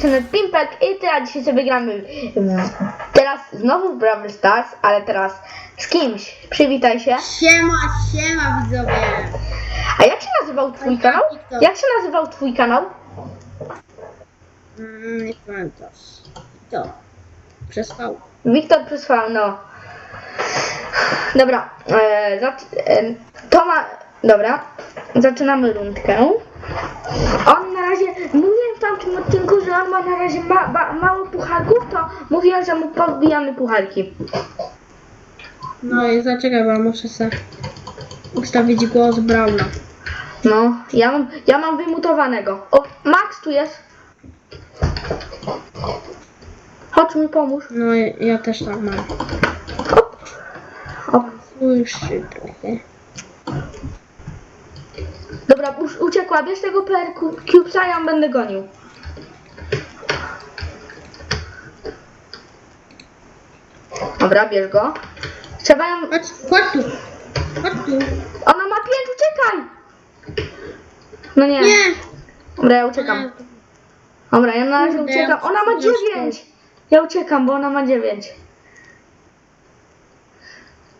Sesję Pimpek i teraz dzisiaj sobie gramy w, teraz znowu w Brawl Stars, ale teraz z kimś. Przywitaj się. Siema, siema widzowie! A jak się nazywał twój kanał? Jak się nazywał twój kanał? Mm, nie pamiętasz. To. Przespał. Wiktor przysłał, no. Dobra, e, zac- e, to ma, dobra, zaczynamy rundkę. On na razie, mówiłem w tamtym odcinku, że on ma na razie ma, ba, mało pucharków, to mówiłem, że mu podbijamy pucharki. No i zaczekaj, bo muszę sobie ustawić głos Brauna. No, ja mam, ja mam wymutowanego. O, Max tu jest. Chodź mi pomóż. No ja, ja też tak mam. Hop. Hop. Słyszy trochę. Dobra, już uciekła, bierz tego PR Cubesa, ja ją będę gonił. Dobra, bierz go. Trzeba ją... Chodź, chodź tu! Chodź tu! Ona ma pięć, uciekaj! No nie. Nie! Dobra, ja uciekam. Dobra, ja na razie uciekam. Ona ma dziewięć! Ja uciekam, bo ona ma dziewięć.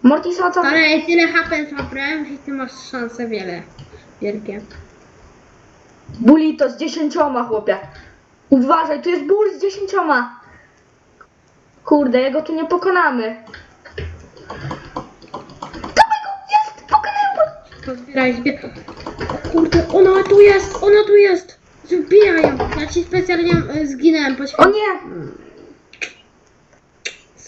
Mortisa, co? Ale tyle HP zabrałem, że ty masz szanse wiele. Wielkie. Bully to z dziesięcioma, chłopie. Uważaj, tu jest ból z dziesięcioma. Kurde, jego tu nie pokonamy. Dawaj go, jest, pokonałem go. To zbieraj, zbieraj. Kurde, ona tu jest! Ona tu jest! Zbieraj ją! Ja ci specjalnie e, zginąłem po O nie,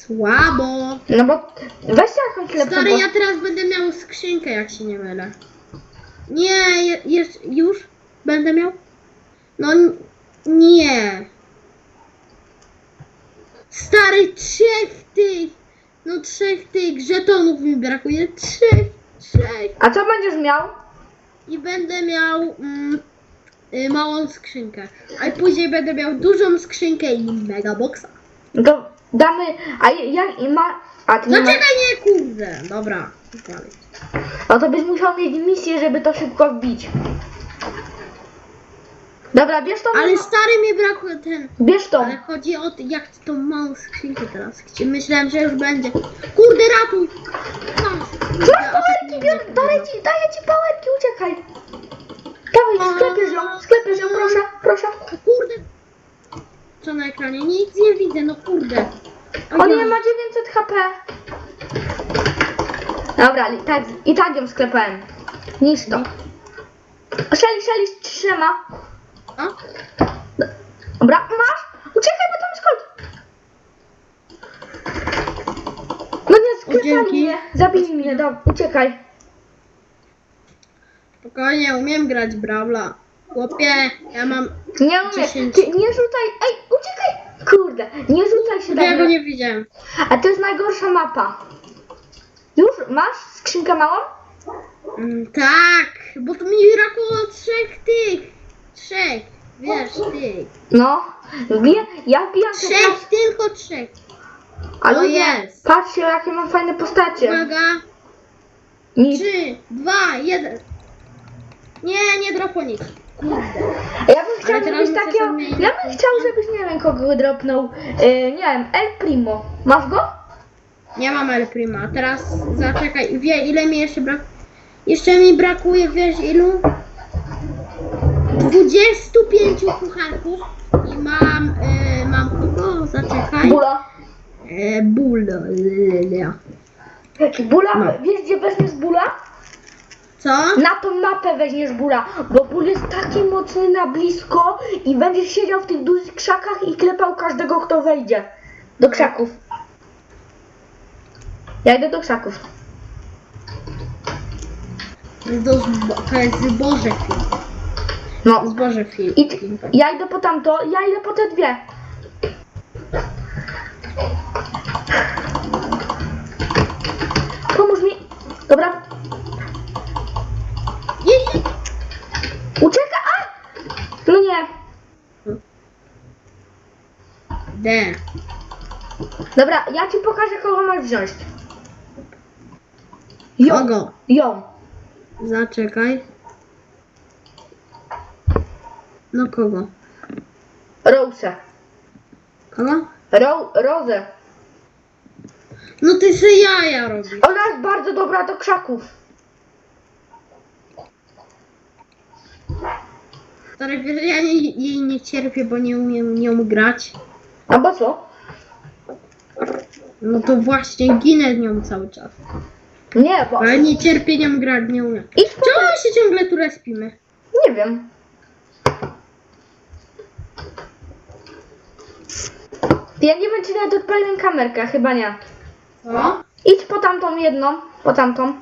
Słabo! no bo weźcie jakąś lepszą Stary, po- ja teraz będę miał skrzynkę, jak się nie mylę. Nie, je, już? Będę miał? No nie. Stary, trzech tych, no trzech tych żetonów mi brakuje. Trzech, trzech. A co będziesz miał? I będę miał mm, y, małą skrzynkę. A później będę miał dużą skrzynkę i mega boxa. No to damy, a jak i ma... A ty nie ma... Zaczekaj, nie kurde. Dobra, dalej. No to byś musiał mieć misję, żeby to szybko wbić. Dobra, bierz tą... Ale stary mi brakuje ten. Bierz tą. Ale chodzi o to, jak tą małą skrzynkę teraz chcieć. Myślałem, że już będzie. Kurde, ratuj! Masz, kurde, Masz a pałeczki, nie biorę, będzie. daję ci, daję ci pałeczki, uciekaj. Dawaj, sklepiesz ją, sklepiesz ją, proszę, proszę. Kurde! Co na ekranie? Nic nie widzę, no kurde. O On nie ma 900 HP. Dobra, i tak, i tak ją sklepałem. Niż to. Szeli, szeli z trzema. A? Dobra, masz? Uciekaj, bo tam kolt. No nie, sklepali dzięki. mnie, zabili mnie, dobra, uciekaj. Spokojnie, umiem grać brawla. Chłopie, ja mam... Nie umiesz, 10. ty nie rzucaj, ej, uciekaj. Kurde, nie rzucaj się do Ja go nie widziałem. A to jest najgorsza mapa. Już masz skrzynkę małą? Mm, tak, bo tu mi brakło trzech tych. Trzech, wiesz, tych. No, wbiję, ja wbijam się Trzech, tylko trzech. a O, ludzie, jest. patrzcie jakie mam fajne postacie. Uwaga. Nic. Trzy, dwa, jeden. Nie, nie dropło nic. Ja bym chciał, teraz żebyś muszę sobie ja bym chciał, żebyś nie wiem kogo wydropnął, yy, nie wiem, El Primo. Masz go? Nie mam El Prima. Teraz zaczekaj. Wie ile mi jeszcze brak. Jeszcze mi brakuje, wiesz ilu? 25 pucharków. I mam. E, mam kogo? Zaczekaj. Bula. E, Bula. Bula, No. wiesz gdzie weźmiesz Bula? Co? Na tą mapę weźmiesz Bula, bo Ból jest taki mocny na blisko i będziesz siedział w tych dużych krzakach i klepał każdego, kto wejdzie. Do krzaków. Ja idę do krzaków. Do zbo- to jest zboże film. No. Zboże film. I ty, ja idę po tamto, ja idę po te dwie. Pomóż mi. Dobra, Je, je. Ucieka! A! No nie. D. Dobra, ja ci pokażę, kogo masz wziąć. Ją. Kogo? Ją. Zaczekaj. No kogo? Rose. Kogo? Ro Rozę. No ty se jaja robisz. Ona jest bardzo dobra do krzaków. Stary, wiesz, ja nie, jej nie cierpię, bo nie umiem nią grać. A bo co? No to właśnie ginę nią cały czas. Nie, bo... Ale nie cierpię nią grać, nie umiem. Po... Czemu my się ciągle tu respimy? Nie wiem. Ja nie wiem, czy nawet odpaliłem kamerkę, chyba nie. Co? Idź po tamtą jedną, po tamtą.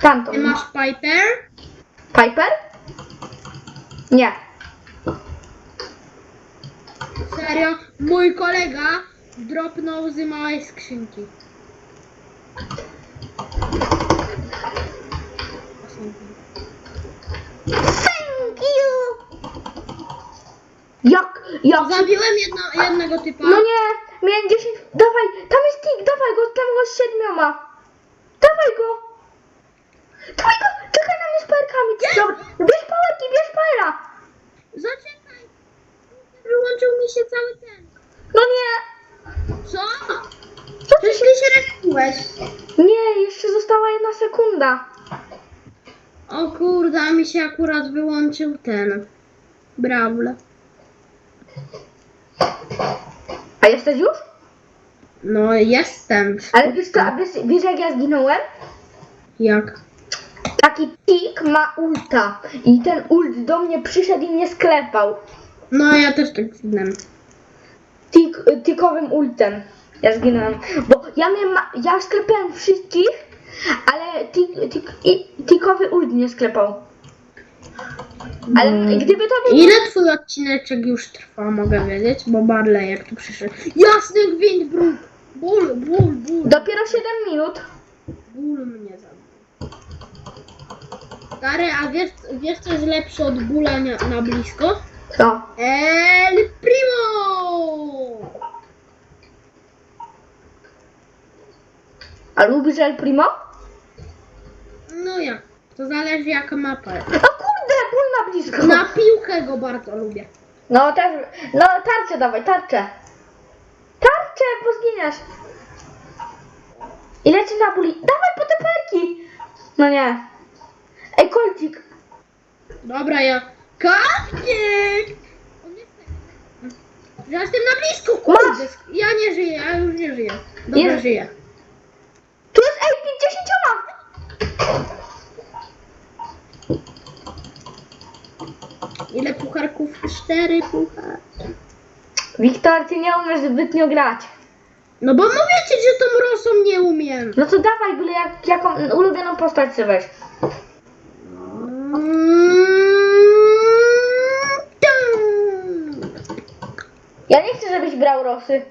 Tamtą. Ty masz Piper? Piper? Nie. Serio? Mój kolega dropnął z małej skrzynki. Thank you! Jak, jak... Zabiłem jedno, jednego typa. No nie, miałem 10... Dawaj, tam jest tik, dawaj go, tam go z siedmioma. Dawaj go. Dawaj go, czekaj na mnie z perkami. Dobra, bierz pałeki, bierz pajera. Zaczekaj. Wyłączył mi się cały ten. No nie. Co? Co ty się... się respiłeś. Nie, jeszcze została jedna sekunda. O kurde, a mi się akurat wyłączył ten. Brawl. A jesteś już? No jestem. Ale wiesz co, a wiesz, wiesz jak ja zginąłem? Jak? Taki tik ma ulta. I ten ult do mnie przyszedł i mnie sklepał. No ja też tak zginę. Tik, tikowym ultem. Ja zginąłem. Bo ja miałem, ma- ja sklepałem wszystkich, ale tik, tik, i, tikowy ult mnie sklepał. Ale Mm. gdyby to był... Ile twój odcineczek już trwa, mogę wiedzieć? Bo Barley jak tu przyszedł. Jasny gwint, ból, ból, ból, ból. Dopiero 7 minut. Ból mnie zabił. Stary, a wiesz, wiesz co jest lepsze od bóla na, na blisko? Co? El Primo! A lubisz El Primo? No jak? To zależy jaka mapa jest. No kurde, ból na blisko. Na piłkę go bardzo lubię. No też, no tarczę dawaj, tarczę. Tarczę, bo zginiesz. I leci na buli. Dawaj po te perki. No nie. Kolcik. Dobra, ja... Taki- Ja jestem na blisko, kurde! Ja nie żyję, ja już nie żyję. Dobra, Jest. żyję. Tu jest ej, 50. Ile pucharków? Cztery puchar. Wiktor, ty nie umiesz zbytnio grać. No bo mówię ci, że tą rosą nie umiem. No to dawaj, byle jak, jaką ulubioną postać sobie weź. Mm. Ja nie chcę, żebyś brał Rosy.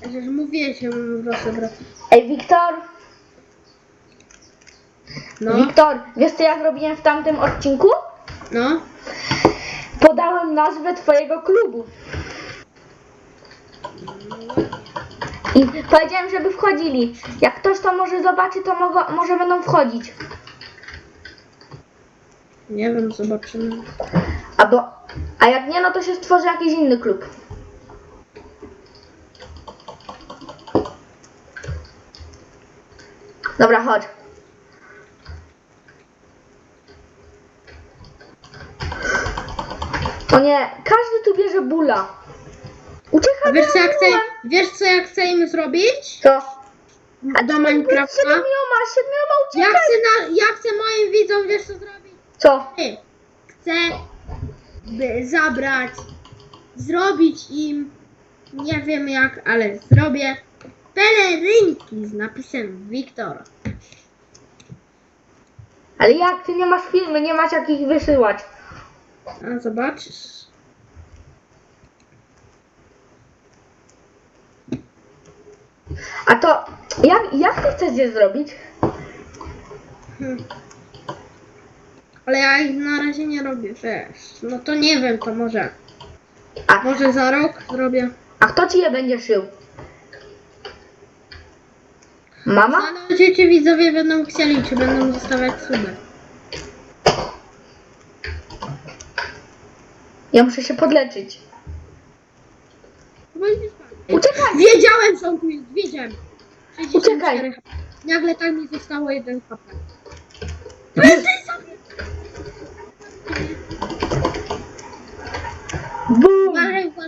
Przecież mówię się rosę brać. Ej, Wiktor. No, Wiktor, wiesz co ja zrobiłem w tamtym odcinku? no. Podałem nazwę twojego klubu. I powiedziałem, żeby wchodzili. Jak ktoś to może zobaczy, to mogą, może będą wchodzić. Nie wiem, zobaczymy. Albo, a jak nie, no to się stworzy jakiś inny klub. Dobra, chodź. O nie, każdy tu bierze bula. A Uciekaj, wiesz co ja chcę, wiesz co ja chcę im zrobić? Co? Do Minecrafta? Siedmioma, siedmioma Ja uciekaj. chcę, na, ja chcę moim widzom, wiesz co zrobić? Co? Chcę by zabrać, zrobić im, nie wiem jak, ale zrobię pelerynki z napisem Wiktor. Ale jak ty nie masz filmy, nie masz jak ich wysyłać. A zobaczysz. A to jak, jak ty chcesz je zrobić? Hmm. Ale ja ich na razie nie robię, wiesz. No to nie wiem, to może. A, Może za rok zrobię. A kto ci je będzie szył? Mama? Zależy, czy widzowie będą chcieli, czy będą zostawiać suby. Ja muszę się podleczyć. Bo pan. Uciekaj! Wiedziałem, że on tu jest, wiedziałem. 64 Uciekaj. HP. Nagle tak mi zostało jeden HP. Bum!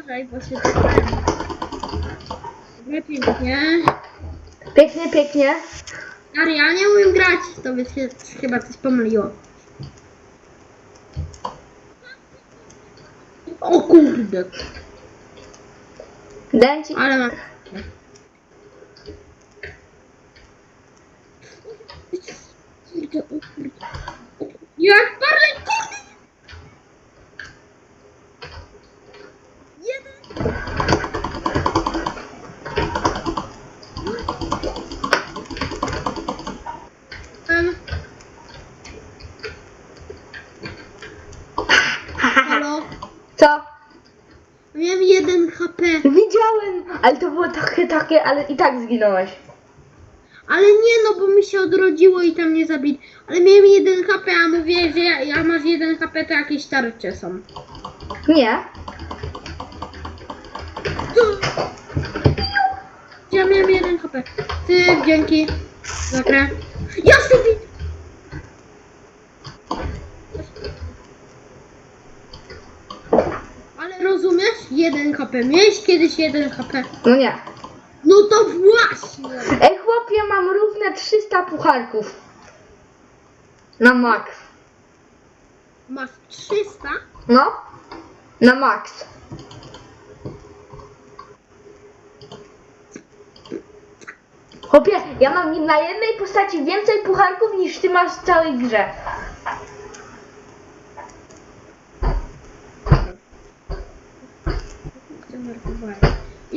Uważaj, bo się zapałem. Dobra, pięknie. Pięknie, pięknie. Stary, ja nie umiem grać, to by się chyba coś pomyliło. O kurde, Dałem ci... ale mam. Kurde, o kurde. Jak parę, 1 HP. Widziałem, ale to było takie, takie, ale i tak zginąłeś. Ale nie no, bo mi się odrodziło i tam nie zabili. Ale miałem 1 HP, a mówię, że ja, ja masz 1 HP, to jakieś tarcze są. Nie. Ja miałem 1 HP. Ty, dzięki. Dobra. Ja sobie... HP. Miałeś kiedyś jeden HP. No nie. No to właśnie. Ej chłopie, mam równe 300 pucharków. Na max. Masz 300? No? Na max. Chłopie, ja mam na jednej postaci więcej pucharków niż ty masz w całej grze.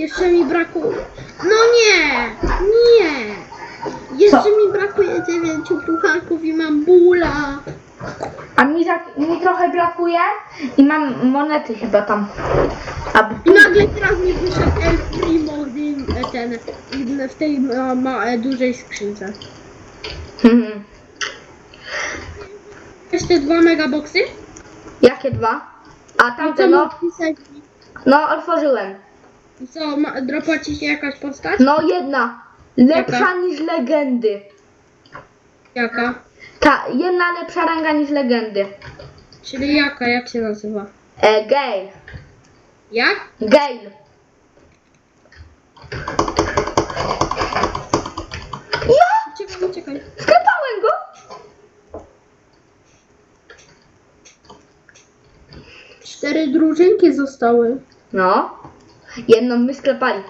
Jeszcze mi brakuje. No nie! Nie! Jeszcze Co? mi brakuje dziewięciu pucharków i mam bóla. A mi, za, mi trochę brakuje i mam monety chyba tam. A, I nagle teraz mi wyszedł El Primo w ten, w tej e, ma, e, dużej skrzynce. hmm, Jeszcze dwa megaboxy? jakie dwa? A I tamte no, no. no otworzyłem. Co, ma, dropa ci się jakaś postać? No jedna. Lepsza Jaka? niż legendy. Jaka? Ta, jedna lepsza ranga niż legendy. Czyli jaka, jak się nazywa? E, Gale. Jak? Gale. Ja Uciekaj, uciekaj. sklepałem go. Cztery drużynki zostały. No. Jedną my sklepali.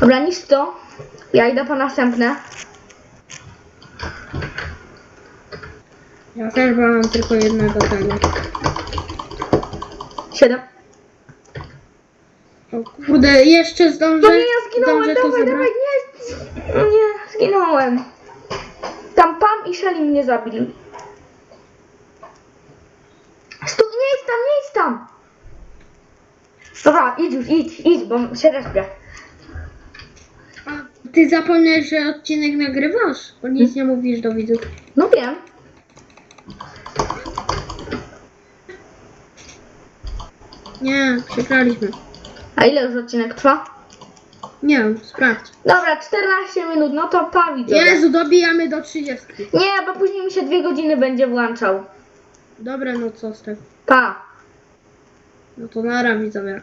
Dobra, nic to. Ja idę po następne. Ja też mam tylko jednego tego. Siedem. O kurde, jeszcze zdążę. No nie, ja zginąłem, to dawaj, zabrać. dawaj, nie. Nie, zginąłem. Tam Pam i Shelly mnie zabili. Stój, nie idź tam, nie idź tam. Dobra, idź już, idź, idź, bo się respię. A ty zapomniałeś, że odcinek nagrywasz? Bo nic nie mówisz do widzów. No wiem. Nie, przegraliśmy. A ile już odcinek trwa? Nie wiem, sprawdź. Dobra, 14 minut, no to pa widzowie. Jezu, dobijamy do 30. Nie, bo później mi się dwie godziny będzie włączał. Dobra, no co z tego? Pa. No to nara widzowie.